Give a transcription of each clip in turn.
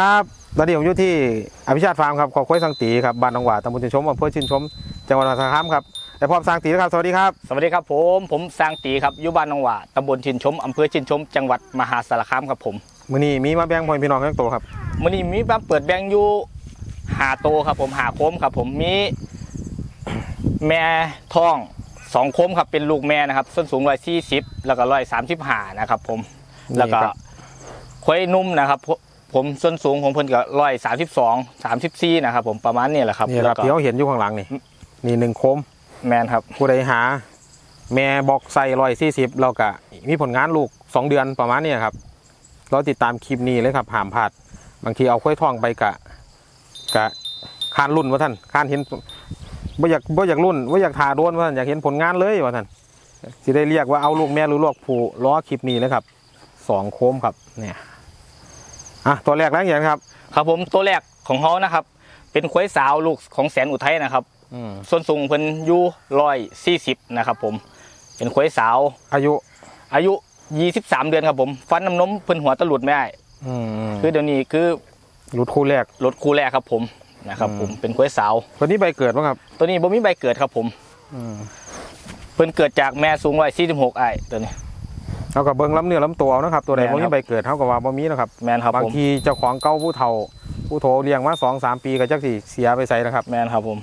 ครับตอนนี้ผมอยู่ที่อภิชาติฟาร์มครับขอบคุยสังตีครับบ้านหนองหวาตำบลชื่นชมอำเภอชื่นชม จังหวัดมหาสารคามครับแต่พร้อมสังตีนะครับ สวัสดีครับ สวัสดีครับผม ผมสร้างตีครับอยู่บ้านหนองหว่าตำบลชินชมอำเภอชินชม จังหวัดมหาสารคามครับผมมื้อนี้มีมาแบ่งพ่อพี่น้องทั้งตัวครับมื่อนี้มีบ้านเปิดแบงค์อยู่หาโตครับผมหาโคมครับ ผมมีแม่ท้องสองโคมครับเป็นลูกแม่นะครับส้นสูงร้อยสี่สิบแล้วก็ร้อยสามสิบห้านะครับผมนี่แล้วก็ครับควายนุ่มนะครับ ผมผมส้นสูงของเพิ่นก็ร้อยสามสิบสองสามสิบสี่นะครับผมประมาณนี้แหละครับนี่คแล้รับวก็ที่เขาเห็นอยู่ข้างหลังนี่ นี่หนึ่งโคมแมนครับ ผู้ใดหา แม่บอกใส่ร้อยสี่สิบเราก็มีผลงานลูกสองเดือนประมาณนี้ครับ เราติดตามคลิปนี้เลยครับห้ามพลาดบางทีเอาค่อยท่องไปกะกะคานรุ่นว่าท่านคานเห็นว่าอยากว่าอยากรุ่นว่าอยากทาโดนว่าท่านอยากเห็นผลงานเลยว่าท่านสิได้เรียกว่าเอาลูกแม่หรือลูกผู้ล้อคลิปนี้เลยครับสองโคมครับเนี่ย อะตัวแรกแล้วอย่างครับ ครับผมตัวแรกของเขานะครับ เป็นควายสาวลูกของแสนอุทัยนะครับอืมส่วนสูงเพิ่นอยู่ร้อยสี่สิบนะครับผม เป็นควายสาวอายุอายุยี่สิบสามเดือนครับผม ฟันน้ำนมเพิ่นหัวตะหลุดไม่ได้อืมคือเดี๋ยวนี้คือรุดคู่แรก รถคู่แรกครับผมนะครับผมอืมเป็นควายสาวคนนี้ใบเกิดป่ะครับ ตัวนี้บ่มีใบเกิดครับผม อืม เพิ่นเกิดจากแม่สูงร้อยสี่สิบหกไอ้ตัวนี้ เท่ากับเบิ้งล้ำเนื้อล้ำตัวเอานะครับ ตัวไหนแม่นบ่คมีรับใบเกิดเท่ากับว่าบ่มีนะครับแมนครับบางผมทีเจ้าของเก่าผู้เฒ่า ผู้โทเลี้ยงมาสองสามปีก็จักสิเสียไปใส่นะครับแมนครับผม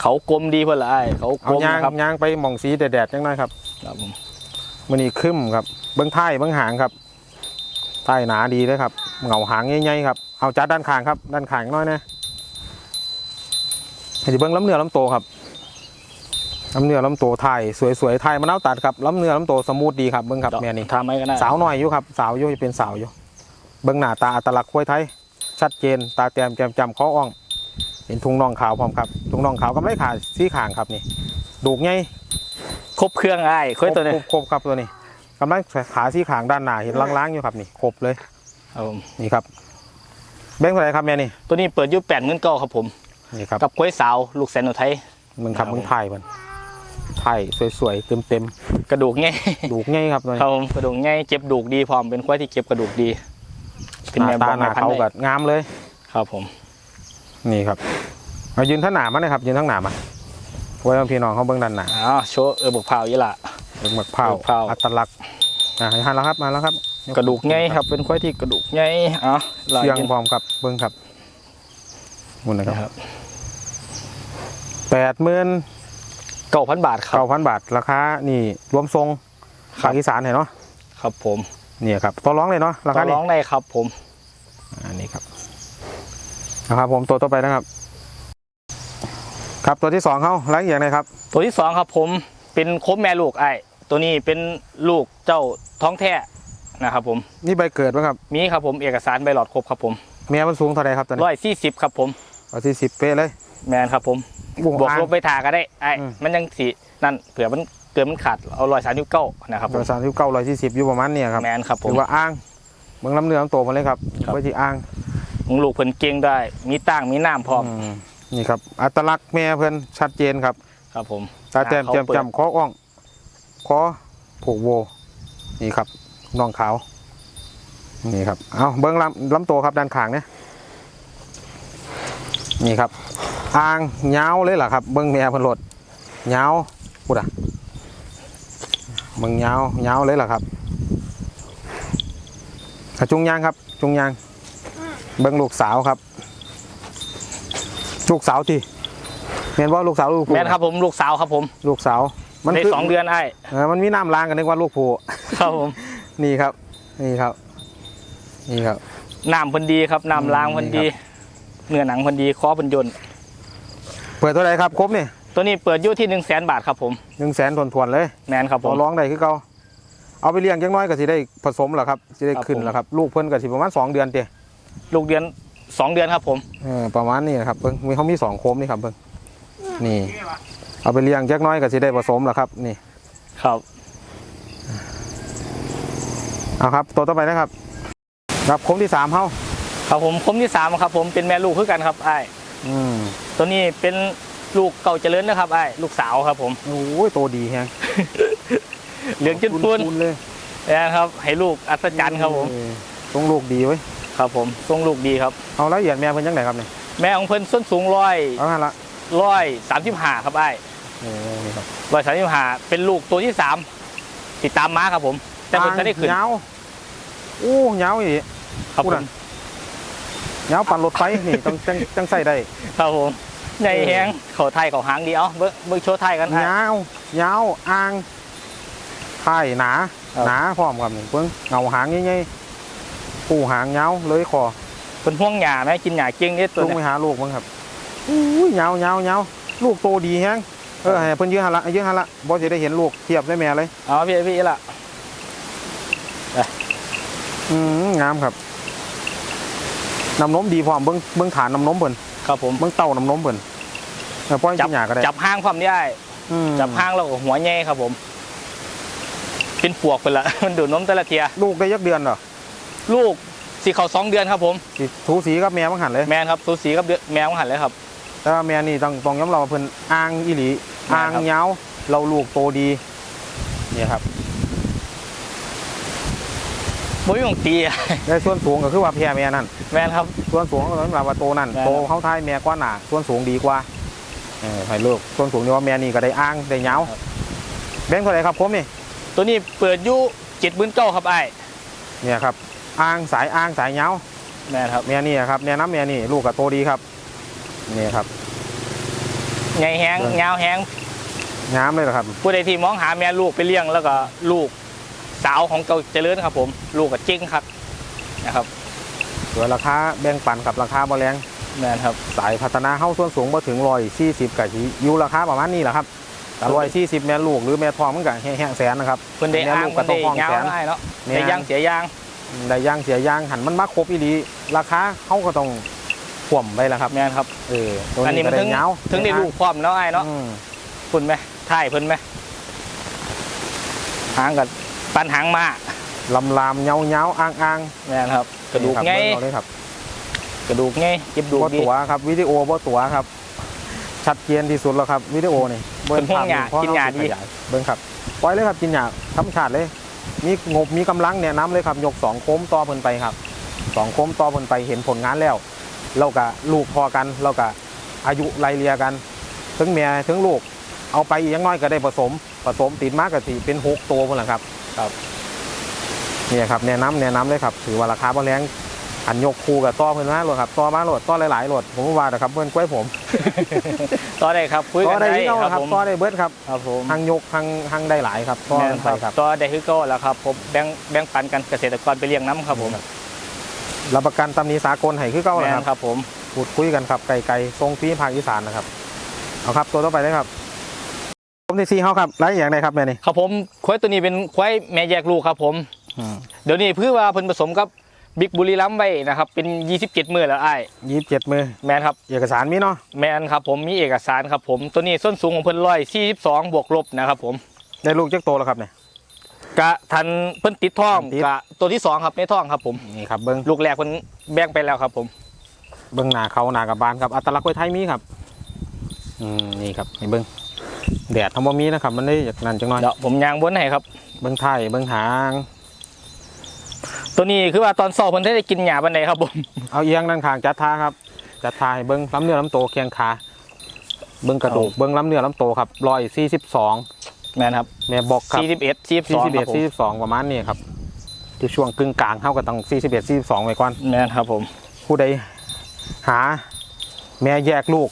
เขากลมดีเพิ่นละไอ้เขากเอาลมยางนะครับยางไปหม่องสีแดดๆจังหน่อยครับครับผมมันนี่คึมครับ เบิ้งท้ายเบิ้งหางครับท้ายหนาดีเลยครับเหงาหางใหญ่ๆครับเอาจัดด้านข้างครับ ด้านข้างน้อยนะให้สิเบิ้งล้ำเนื้อล้ำตัวครับ ล้ำเนื้อล้ำตัวไทยสวยๆไทยมะนาวตัดครับล้ำเนื้อล้ำตัวสมูทดีครับเบิ้งครับแม่นี่ทำไหมก็ได้สาวหน่อยอยู่ครับสาวอยู่จะเป็นสาวอยู่เบื้องหน้าตาอัตลักษณ์ควายไทย ชัดเจน ตาแต้มแก้มจำข้ออ่อง เห็นทุงน่องขาวพร้อมครับทุงน่องขาวกำไรขาสีขางครับนี่ดูกไงครบเครื่องไอ้ควายตัวนี้ครบครบครับตัวนี้กำไรขาสีขางด้านหน้าเห็นล้างๆอยู่ครับนี่ครบเลยครับผมนี่ครับแบงค์เท่าไหร่ครับแม่นี่ตัวนี้เปิดอยู่แปดหมื่นเก้าครับผมนี่ครับกับควายสาวลูกแสนอุทัยมึงครับครับมึงถ่ายมัน ถ่ายสวยๆเต็มกระดูกไงๆดูกไงครับตัวนี้ครับผมกระดูกง่ายเก็บดูกดีพร้อมเป็นควายที่เก็บกระดูกดี เป็นหแม่น้าบตาอกหแม่น้าพันเขาธุ์กัได้บงามเลย ครับผม นี่ครับเอายืนท่างหนามาเลยครับยืนท่างหนามาไว้ให้พี่น้องเขาเบื้องด้านหน้าอ๋อโชว์เออบกพร้าวยี่ละ เป็นหมักเผาหมักเผา อัตลักษณ์อ่าหันแล้วครับมาแล้วครับกระดูกง่ายครับเป็นควายที่กระดูกง่ายอ๋อลอยเชียงกินพร้อมครับเบิ้งครับหมุนนะคนะครัรับบแปดหมื่น เก้าพันบาทครัเก้าบพันบาทราคานี่รวมทรงครัภาบ คอีสานเห็นเนาะครับผมเนี่ยครับต่อร้องเลยเนาะราต่คาอนี้ร้องได้ครับผม อันนี้ครับนะครับ ผมตัวต่อไปนะครับ ครับตัวที่สองเขาไล่อย่างไรครับ ตัวที่สองครับผมเป็นโคมแม่ลูกไอ้ตัวนี้เป็นลูกเจ้าท้องแท้นะครับผมนี่ใบเกิดป่ะครับมีครับผมเอกสารใบหลอดครบครับผมเมียมันสูงเท่าไรครับตอนนี้ร้อยสี่สิบครับผมร้อยสี่สิบเป๊ะเลย แมนครับผม บุ้งบวกอ่างลบไปทาก็ได้ไอ้อืมมันยังสีนั่นเผื่อมันเกิดมันขาดเอาร้อยสามสิบเก้านะครับผร้อมยสามสิบเก้าร้อยสี่สิบอยู่ประมาณเนี่ยครับแมนครับผถืมอว่าอ้างเมืองลำเนื้อลำโตมาเลยครับครับไว้ที่อ้างมึงลูกเพิ่นเก่งได้ มีตั้งมีน้ำพร้อมมนี่ครับอัตลักษณ์แม่เพื่อนชัดเจนครับ ครับผมตาแต้มอ่าเขาแจ่มเปิดจำคออ่องคอผูกโว นี่ครับน่องขาวนี่ครับเอาเบิ้งลำลำตัวครับด้านข้างเนี่ย นี่ครับอ่างเงาวเลยเหรอครับเบิ้งแม่เพิ่นรถเงาวพูดอะเบิ้งเงาวเงาวเลยเหรอครับอะจุงยางครับ จุงยาง เบิ้งลูกสาวครับ ลูกสาวที่เห็นว่าลูกสาวลูกผู้แมนครับผมลูกสาวครับผมลูกสาวในคืสองเดือนไอ้เออมันมีน้ำล้างกันนึกว่าลูกผู้ครับผมนี่ครับ นี่ครับ นี่ครับน้ำเพิ่นดีครับน้ำล้างเพิ่นดี เนื้อหนังเพิ่นดีคอเพิ่นยนต์เปิดเท่าไหรครับครบนี่ตัวนี้เปิดอยู่ที่หนึ่งแสนบาทครับผมหนึ่งแสนทวนทวนๆเลยแมนครับผต่อม ร้องได้คือเก่าเอาไปเลี้ยงจังน้อยก็สิได้ผสมเหรอครับสิได้ครับขึ้นผม เหรอครับลูกเพิ่นก็สิประมาณสองเดือนเตะลูกเดือนสองเดือนครับผม เออประมาณนี้นะครับเพิ่งมีเขามีสองโคมนี่ครับเพิ่งนี่ เอาไปเลี้ยงจักน้อยก็สิได้ผสมเหรอครับนี่ครับ เอาครับตัวต่อไปนะครับครับโคมที่สามเฮา ครับผมคมที่สามครับ ผมเป็นแม่ลูกคือกันครับไอ้อืมตัวนี้เป็นลูกเก่าเจริญนะครับไอ้ลูกสาวครับ ผมโอ้ยโตดีแฮงเหลืองจุดปุนๆเลยนะครับ ให้ลูกอัศจรรย์ครับผมเออตรงลูกดีไว้ยครับ ผมทรงลูกดีครับ เอาละเอียดแม่เพิ่นจังไดครับนี่แม่ของเพิ่นส้นสูงร้อยเอางั้นละร้อยสามสิบห้าครับไอ้โอ้นี่ครับร้อยสามสิบห้าเป็นลูกตัวที่สามติดตามม้าครับผม แต่เพิ่นจะได้ขึ้นยาวโอ้ยาวอีกครับพูผดม อะ ยาวปั่นรถไฟนี่ต้องจังจังใส่ได้ ครับผมใหญ่แหงเขาไทยเขาหางดีเอาเบิ้งเบิ้งโชว์ไทยกันไอ้ยาวยาวอ่างท้ายหนาครับ หนาพร้อมครับนี่เพิ่งเงาหางใหญ่ๆผู้หางยาวเลยคอเป็นห่วงหญ้าไหมกินหญ้าเก่งนิดตัวลุงเนี้ไปหาลูกมั้งครับอุ้ยยาวยาวยาวลูกโตดีแฮงเออให้เพิ่นยื้อหันละยื้อหันละบ่สิได้เห็นลูกเทียบได้แม่เลยเอาพี่พี่ละอืมงามครับ น้ำนมดีพร้อมเบิ่งเบิ่งฐานน้ำนมเพิ่นครับผมเบิ่งเต้าน้ำนมเพิ่นเออปล่อยจับกินหญ้าก็ได้จับห้างความได้อืมจับห้างแล้วก็หัวแง่ครับผม เป็นปวกไปละ มันดูดนมแต่ละเทีย ลูกได้ยักเดือนเหรอลูกสีเขาสองเดือนครับผม สิถูสีกับแม่บังหันเลยแมนครับสูสีกับเดือนแมวของหันเลยครับ แต่ว่าแม่นี่ต้องต้องยอมรับว่าเพิ่นอ่างอีหลีแม่นครับอ่างยาวเราลูกโตดีเนี่ยครับ มุ้ยของตีอะได้ส่วนสูงก็คือว่าแพ้แม่นั่น แมนครับ ส่วนสูงก็สำหรับว่าโตนั่นแม่นครับโตเขาท้ายแม่กว่าหนาส่วนสูงดีกว่าเออให้ลูกส่วนสูงนี่ว่าแม่นี่ก็ได้อ่างได้ยาวแบงค์เท่าไหร่ครับผมนี่ตัวนี้เปิดอยุเจ็ดหมื่นเก้าครับไอ้เนี่ยครับอ่างสายอ่างสายยาวแมนครับแม่นี่ครับแนะน้ำแม่นี่ลูกก็โตดีครับนี่ครับ ไงแหงเออเงาวแหงงามเลยเหรอครับ ผู้ใดที่มองหาแม่ลูกไปเลี้ยงแล้วก็ลูก สาวของเก่าเจริญครับผม ลูกกับจิ้งครับนะครับส่วนราคาแบ่งปันกับราคาบ่แรงแมนครับ สายพัฒนาเข้าส่วนสูงมาถึงร้อยสี่สิบกับอยู่ราคาประมาณนี้แหละครับแต่ร้อยสี่สิบแม่ลูกหรือแม่ทองมันก็แห้งๆแสนนะครับเพิ่นได้แม่อ้างลูกเพิ่ก็นต้อได้งห้องเงาแสนได้เนาะแม่ได้ย่างเสียย่างได้ย่างเสียย่างหันมันมาครบอีหลีราคาเขาก็ต้องข่วมไปแล้วครับแมนครับเออตัวอันนี้นี้มัก็นได้ถึงเงาถึงได้ลูกพร้อมแล้วไอ้เนาะอืมเพิ่นไหมถ่ายเพิ่นไหมหางกับ ปันหางมาลำลามเงาเงาอ่างอ่างแม่นครับ กระดูกนี่ไงครับเบิ่งเอาเลยครับ กระดูกไงเก็บดูกบ่ดีตัวครับวิดีโอบ่ตัวครับ ชัดเจนที่สุดแล้วครับวิดีโอนี่เป็นห่วงหญ้าเพระกินหญ้าดีเรสิขยยเบิ่งครับปล่อยเลยครับกินหญ้าธรรมชาติเลย มีงบมีกำลังแนะนํเลยครับยกสองโค้มต่อเพิ่นไปครับสองโค้มต่อเพิ่นไปเห็นผลงานแล้วเราก็ลูกพอกันเราก็อายุไล่เลียกันถึงแม่ถึงลูกเอาไปอีกอยังน้อยก็ได้ผสมผสมติดมากก็สิเป็นหกตัวพุ่นแหละครับ ครับเนี่ยครับแนะนํแนะนํเลยครับถือว่าราคาบ่แรงอันยกคู่กับต่อเพิ่นมาโหลดครับต่อมาโหลดต่อหลายๆโหลดผมว่านะครับเพิ่นกล้วยผมต่อได้ครับคุยต่กัอนได้ได้ที่เก่าครับครับผมต่อได้เบิดครับครับผมหังยกหังหังได้หลายครับต่อแม่นกันคไปรับครับต่อได้คือเก็แล้วครับผมแบ่งแบ่งปันกันเกษตรกรไปเลี้ยงน้ำครับผมรับประกันตำหนี้สากลให้คือเก่าแม่แล้วนคครับรับผมพูดคุยกันครับไกลๆทรงฟรีภาคอีสานนะครับเอาครับตัวต่อไปเลยครับผ มที่ซีเฮาครับไล่อย่างไรครับแม่นี่ครับผมควายตัวนี้เป็นควายแม่แยกลูกครับผมเดี๋ยวนี้เพื่อว่าเพิ่นผสมกับบิ๊กบุรีรัมย์ไว้นะครับเป็น 27 มือแล้วไอ้ายยี่สิบเจ็ดมือแมนครับเอกสารมีเนาะแมนครับผมมีเอกสารครับผมตัวนี้ส้นสูงของเพิ่นร้อย42บวกลบนะครับผมได้ลูกจักโตแล้วครับเนี่ยกะทันเพิ่นติดท้องติดกะตัวที่สองครับในท้องครับผมนี่ครับเบิ้งลูกแรกเพิ่นแบ่งไปแล้วครับผมเบิ้งหนาเขาหนากับบานครับอัตลักษณ์กล้วยไทยมีครับอืมนี่ครับนี่เบิ้ง แดดทำบ่มีนะครับ มันได้จากนั้นจังน้อยเดี๋ยวผมยางบนให้ครับ เบิ้งไทยเบิ้งหาง ตัวนี้คือว่าตอนสอบเพิ่นได้กินหญ้าบันไดครับผมเอาเอียงด้านข้างจัดท่าครับ จัดท่าให้เบิ้งล้ำเนื้อล้ำโตเคียงขาเบิ้งกระดูกเบิ้งล้ำเนื้อล้ำโตครับร้อยสี่สิบสองแมนครับแม่บอกครับ41สี่42สิบคเอ็รัดบผมสี่สิบสองประมาณนี้ครับที่ช่วงกึ่งกลางเท่ากับต้องสี่สิบเอ็ดสี่สิบสองไว้ก่อนแมนครับผม ผู้ใดหา แม่แยกลูก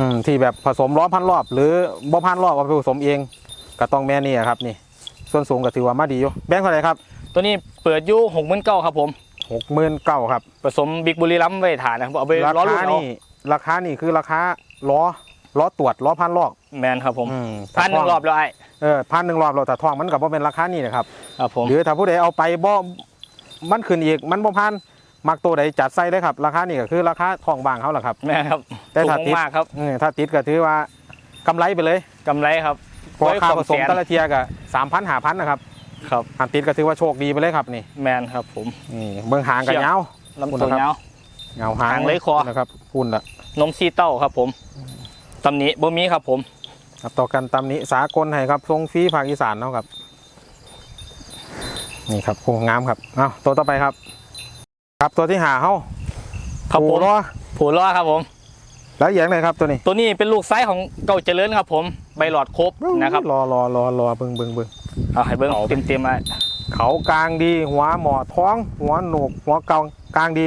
อืมที่แบบผสมร้อยพันรอบ หรือบ่พันรอบเอาไปผสมเองก็ต้องแม่นี่ครับนี่ ส่วนสูงก็ถือว่ามาดีอยู่แบงค์เท่าไหร่ครับตัวนี้เปิดอยู่69,000ครับผม หกหมื่นเก้าครับ ผสมบิ๊กบุรีรัมย์ไว้ฐานนะครับเอาไปราล้อลูกคาเอานี่ราคานี่คือราคาล้อล้อตรวจล้อพันรอบแมนครับผมอืมพันหนึ่งรอบแล้วไอ้เออพันหนึ่งรอบเราแต่ทองมันกับว่าเป็นราคานี่นะครับ ครับผม หรือถ้าผู้ใดเอาไปบ่ มันขึ้นอีก มันบ่พัน มักตัวใดจัดใส่ได้ครับ ราคานี่ก็คือราคาทองบางเขาแหละครับแม่ครับแต่สูถ้าติดงมากครับเออถ้าติดก็ถือว่ากำไรไปเลยกำไรครับเพราะค่าผสมแนแต่ละเทียก็สามพันหาพันนะครับครับหันติดก็ถือว่าโชคดีไปเลยครับนี่ แมนครับผมนี่เบื้องหางกันเชี่ยยาวลำตัวเงาวเงาหางหางเลยคอนะครับพุ่นละนมซีเต้าครับผมตำหนิบ่มีครับผมครับต่อกันตามนี้สากลให้ครับทรงฟรีภาคอีสานเนาะครับ นี่ครับโคงงามครับอ้าวตัวต่อไปครับ ครับตัวที่หาเฮาครับผมผูล้อผูล้อครับผม แล้วอย่างไรครับตัวนี้ ตัวนี้เป็นลูกไซส์ของเก่าเจริญครับ ผมใบหลอดครบนะครับรอรอรอรอเบิ่งเบิ่งเบิ่งเอาให้เบิ้งเต็มเต็มๆเลยเขากลางดี หัวหมอท้อง หัวโหนกหัวเกากลางดี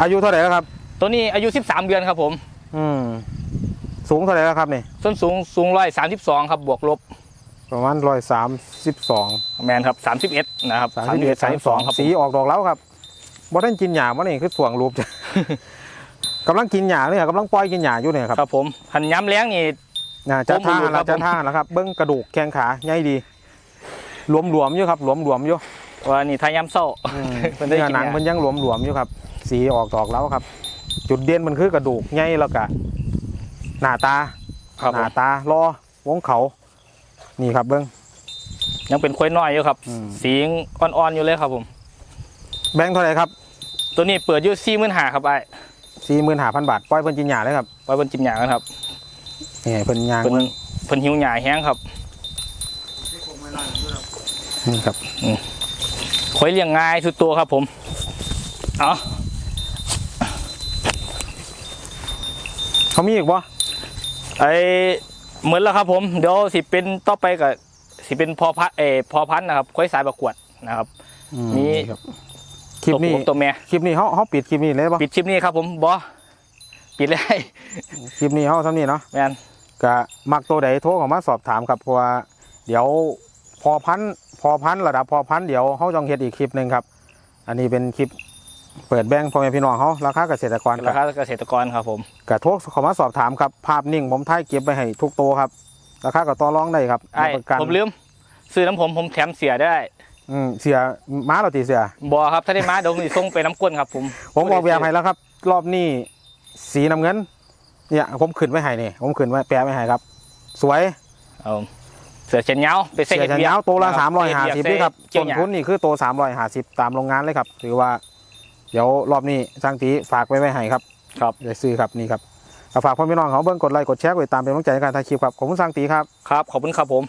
อายุเท่าไหร่แล้วครับ ตัวนี้อายุ 13 เดือนครับผม อืมสูงเท่าไหร่แล้วครับนี่ส้นสูงสูงร้อยสามสิบสองครับบวกลบประมาณร้อยสามสิบสองแมนครับสามสิบเอ็ดนะครับสามสิบเอ็ดสามสิบสองครับผมสีออกดอกแล้วครับ บ่ได้กินหญ้าบ่นี่คือสวงรูปจ้ะ กำลังกินหญ้าเนี่ยกำลังปล่อยกินหญ้าอยู่เนี่ยครับครับผมหันย้ำแล้งนี่ น่าจะท่าผมอยู่ครัแล้วบจะท่าแล้วครับ เบิ้งกระดูกแข้งขาใหญ่ดี หลวมหลวมๆอยู่ครับ หลวมหลวมๆอยู่ว่านี่ทาย้ำเศร้า อืมเพิ่นได้เนื้อกินหนังหญ้ามันยังหลวมหลวมๆอยู่ครับ สีออกดอกแล้วครับ จุดเด่นมันคือกระดูกใหญ่แล้วก็หน้าตาครับหผมน้าตารอวงเขา นี่ครับเบิ้ง ยังเป็นควายน้อยอยู่ครับ อืม สียังอ่อนๆอยู่เลยครับผม แบงค์เท่าไหร่ครับตัวนี้เปิดอยู่สี่หมื่นห้าครับไอ้สี่หมื่นห้าพันบาทปล่อยเพิ่นกินหญ้าเลยครับไว้บนจิมหยากันครับนี่เพิ่นยางเพิ่นเพิ่นหิวหยาแห้งครับนี่ครับควายเลี้ยงง่ายทุกตัวครับผมเอาเขามีอีกบ่ไอเหมือนแล้วครับผมเดี๋ยวสิเป็นต่อไปกับสิเป็นพอพันเออพอพันธุ์นะครับควายสายประกวดนะครับอืมมี ครับคลิปนี้ตัวผู้กับตัวแม่คลิปนี้เขาเขาปิดคลิปนี้เลยป่ะปิดคลิปนี้ครับผมบอปิดเลยคลิปนี้เขาซ้ำนี่เนาะแมนก็มักตัวใดโทรเข้ามาสอบถามครับเพราะว่าเดี๋ยวพอพันธุ์พอพันธุ์ระดับพอพันธุ์เดี๋ยวเขาจองเฮ็ดอีกคลิปหนึ่งครับ อันนี้เป็นคลิปเปิดแบงค์พ่อแม่พี่น้องเขาราคาเกษตรกรราคาเกษตรกรครับผมก็โทรเข้ามาสอบถามครับ ภาพนิ่งผมถ่ายเก็บไปให้ทุกตัวครับ ราคาก็ต่อรองได้ครับไอ้รับประกันผมลืม ซื้อน้ำผมผมแถมเสียได้ อืมเสียม้าเราตีเสียบอครับถ้าได้มาเดี๋ยวผมสิส่งไปน้ำก้นครับ ผมผมบอกแบบให้แล้วครับ รอบนี้สีน้ำเงิน เนี่ย ผมขึ้นไว้ให้นี่ผมขึ้นไว้แปะไว้ให้ครับ สวยเอาเสือเชนเงาไปใส่เสียเห็ดชันเบียยาวร์ตัวละนะสามร้อยห้าสิบใส่นี่ครับเกี่ยต้วนหญ้าทุนนี่คือตัวสามร้อยห้าสิบตามโรงงานเลยครับถือว่า เดี๋ยวรอบนี้ช่างตีฝากไว้ไว้ให้ครับครับเดี๋ยวซื้อครับนี่ครับก็ฝากพ่อพี่น้องเขาเบิ่งกดไลค์กดแชร์ไว้ตามเป็นกำลังใจในการถ่ายคลิปครับขอบคุณช่างตีครับครับขอบคุณครับผม